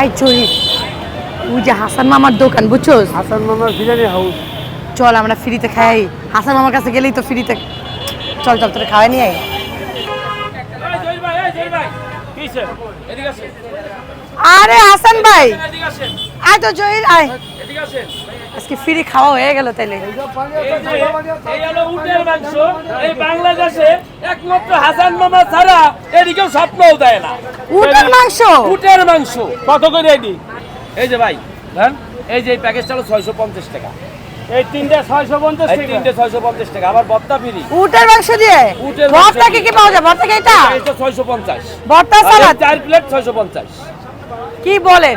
এই চুরি। ওই যে হাসান মামার দোকান বুঝছোস? হাসান মামার বিরিয়ানি হাউস চল আমরা ফ্রিতে খাই। হাসান মামার কাছে গেলেই তো ফ্রিতে। চল চল তোরা খাওয়াই নিয়ে আরে হাসান ভাই। আয় তো জহির আয়। আজকে ফ্রি খাওয়া হয়ে গেল তাইলে। এই উটের মাংস? বাংলাদেশে একমাত্র হাসান মামা ছাড়া এদিকেও স্বপ্নও দেয় না উটের মাংস। উটের মাংস কত করে এই যে ভাই এই যে এই প্যাকেজটা হলো ছয়শো পঞ্চাশ টাকা। এই তিনটে ছয়শো পঞ্চাশ এই তিনটে ছয়শো পঞ্চাশ টাকা। আবার ভত্তা ফ্রি। উটের মাংস দিয়ে? উটের ভর্তা কি কি পাওয়া যায়? ভর্তা কি এটা? এটা ছয়শো পঞ্চাশ। ভর্তা সালাদ? চার প্লেট ছয়শো পঞ্চাশ। কি বলেন?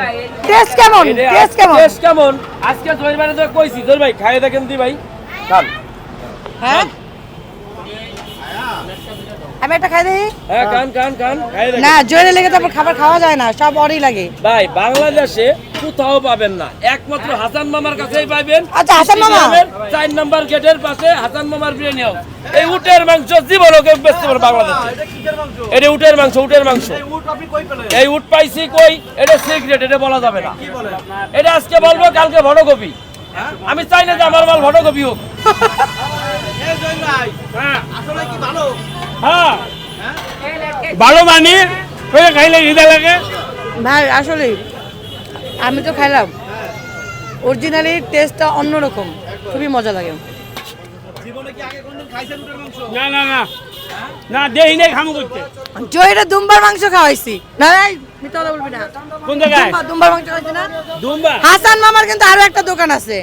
টেস্ট কেমন? টেস্ট কেমন? টেস্ট কেমন? আজকে জয়ের মানে তো কইছি। জয়ের ভাই খাইয়ে দেখেন দি ভাই। খান হ্যাঁ? আমি একটা খাই দিই হ্যাঁ কান কান কান খাইয়ে দেখেন। না জোরে লেগে তারপর খাবার খাওয়া যায় না সব অরই লাগে। ভাই বাংলাদেশে কোথাও পাবেন না। একমাত্র হাসান মামার কাছেই পাবেন আচ্ছা, হাসান মামা। চার নাম্বার গেটের পাশে হাসান মামার বিরিয়ানি হাউস এই উটের মাংস জীবনও কেউ বেচতে পারে বাংলাদেশে। এটা উটের মাংস উটের মাংস। এই উট পাইছি কই? এটা সিক্রেট এটা বলা যাবে না। এটা আজকে বলব কালকে ফটোকপি আমি চাই না যে আমার মাল ফটোকপি হোক। হ্যাঁ। ভালো? মানি খাইলে খিদে লাগে। ভাই আসলে আমি তো খাইলাম। অরিজিনালি টেস্টটা অন্যরকম। খুবই মজা লাগে। না না না। না দেহি নেই খামু করতে জয়টা দুম্বার মাংস খাওয়াইছি। না না, মিথ্যা বলবি না। কোন জায়গায়? দুম্বার মাংস খাওয়াইছি না। দুম্বা? হাসান মামার কিন্তু আরও একটা দোকান আছে।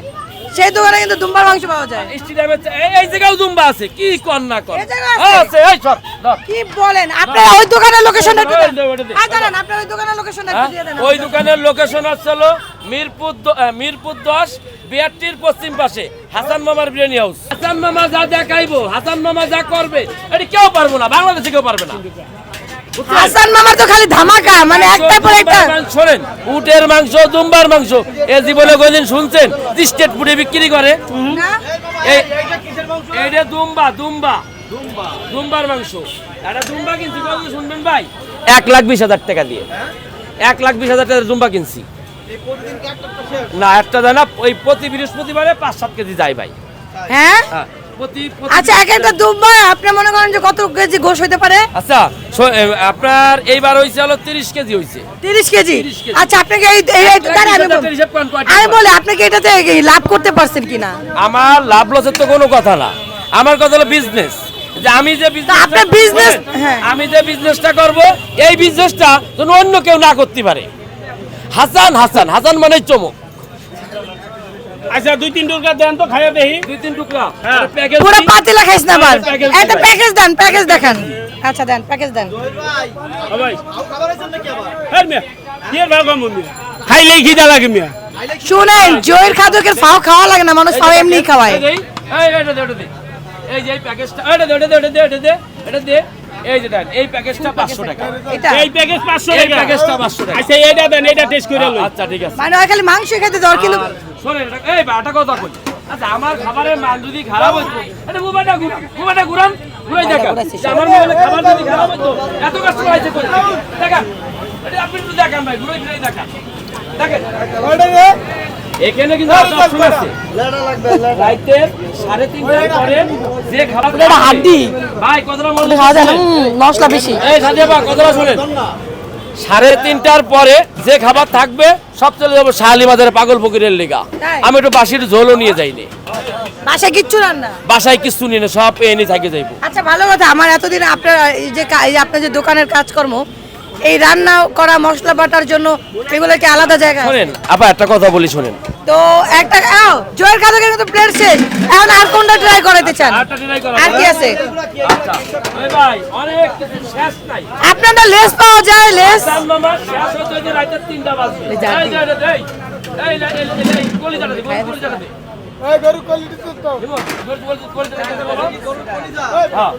সেই দোকানে কিন্তু দুম্বার মাংস পাওয়া যায়। স্টেডিয়ামে এই- এই জায়গাও জুম্বা আছে কি কর না কর? আছে? আছে এই সর কি বলেন? আপনার ওই দোকানের লোকেশনটা একটু দেন আপনার ওই দোকানের লোকেশনটা একটু দিয়ে দেন। হ্যাঁ? ওই দোকানের লোকেশন হচ্ছিল মিরপুর দ- আহ, মিরপুর দশ বিআরটির পশ্চিম পাশে হাসান মামার বিরিয়ানি হাউস হাসান মামা যা দেখাইবো হাসান মামা যা করবে এটা কেউ পারব না বাংলাদেশে কেউ পারবে না? হাসান মামার তো খালি ধামাকা মানে একটা পর একটা শোনেন। উটের মাংস দুম্বার মাংস। এ জীবনে কোনদিন শুনছেন? স্টেট ফুডে বিক্রি করে। এইটা দুম্বা দুম্বা। দুম্বার মাংস। এটা দুম্বা কিনছি কত শুনবেন ভাই? এক লাখ বিশ হাজার টাকা দিয়ে। এক লাখ বিশ হাজার টাকা দুম্বা কিনছি। না একটা দেয় না ওই প্রতি বৃহস্পতিবারে পাঁচ সাত কেজি যায় ভাই। হ্যাঁ? হ্যাঁ। আচ্ছা এক একটা দুম্বার আপনি মনে করেন যে কত কেজি গোশ হইতে পারে? আচ্ছা আপনার এইবার হয়েছে হলো তিরিশ কেজি হয়েছে তিরিশ কেজি? 30 কেজি। আচ্ছা আপনাকে এই এই- আমি বল-? বলি আপনাকে এটাতে লাভ করতে পারছেন কিনা? আমার লাভ লসের তো কোনো কথা না। আমার কথা হলো বিজনেস যে আমি যে টা- আপনার হ্যাঁ। আমি যে বিজনেসটা করব এই বিজনেসটা যেন অন্য কেউ না করতে পারে। হাসান হাসান হাসান মানে চমক। আচ্ছা দুই তিন টুকরা দেন তো খাইয়া দেহি দুই তিন টুকরা। হ্যাঁ। প্যাকেজ পুরো দিই। পাতিলা খাইস না আবার। একটা প্যাকেজ দেন প্যাকেজ দেখান। আচ্ছা দেন প্যাকেজ দেন। ও ভাই। হ্যাঁ মিয়া বন্ধু? খাইলেই খিদা লাগে মিয়া। শুনেন জয়ের খাদকের ফাও খাওয়া লাগে না মানুষ ফাও এমনি খাওয়ায়। এই দেই, এই, এটা দে, এটা দে। এই যে প্যাকেজটা এটা দে, এটা দে, এটা দে, এটা দে, এটা দে। এই যে দেন, এই প্যাকেজটা পাঁচশো টাকা। এটা এই প্যাকেজ পাঁচশো এই টাকা। প্যাকেজটা 500 টাকা। আচ্ছা এইটা দেন এইটা টেস্ট করে লই। আচ্ছা ঠিক আছে। মানে খালি মাংস খেতে দেওয়ার কিন্তু শোনেন এটা- এই বাটা কথা কই? আচ্ছা আমার খাবারের মান যদি খারাপ হইতো এটা মোবাইলটা ঘুরান মোবাইলটা ঘুরান ঘুরাই দেখান আমার মোবাইলে খাবার যদি খারাপ হইতো এত কষ্ট হয়েছে কই? এটা আপনি একটু দেখান ভাই ঘুরাই ঘুরাই দেখান দেখেন। এখানে কিন্তু অপশন আছে। রাইতের সাড়ে তিনটার পরে যে খাবার হাড্ডি ভাই কতটা মনে খাওয়া যায় না মশলা বেশি। এই সাথে বা কথাটা শোনেন। সাড়ে তিনটার পরে যে খাবার থাকবে সব চলে যাব শাহালি বাজারে পাগল ফকিরের লেগা। আমি একটু বাসির ঝোলও নিয়ে যাইনি। বাসায় কিচ্ছু রান্না? বাসায় কিচ্ছু নিয়ে না, সব এনে থাকে যাইবো। আচ্ছা ভালো কথা আমার এতদিন আপনার এই যে আপনার যে দোকানের কাজকর্ম এই রান্না করা মশলা বাটার জন্য এগুলো কি আলাদা জায়গা? শোনেন আবার একটা কথা বলি শোনেন। তো একটা আও জয়ের খাদকের কিন্তু প্লেট শেষ। এখন আর কোনটা ট্রাই করাতে চান? আর কি আছে? আচ্ছা। এই ভাই অনেক কিছু শেষ নাই। আপনাদের লেস পাওয়া যায় লেস। এই? গরু- গরু- গরু-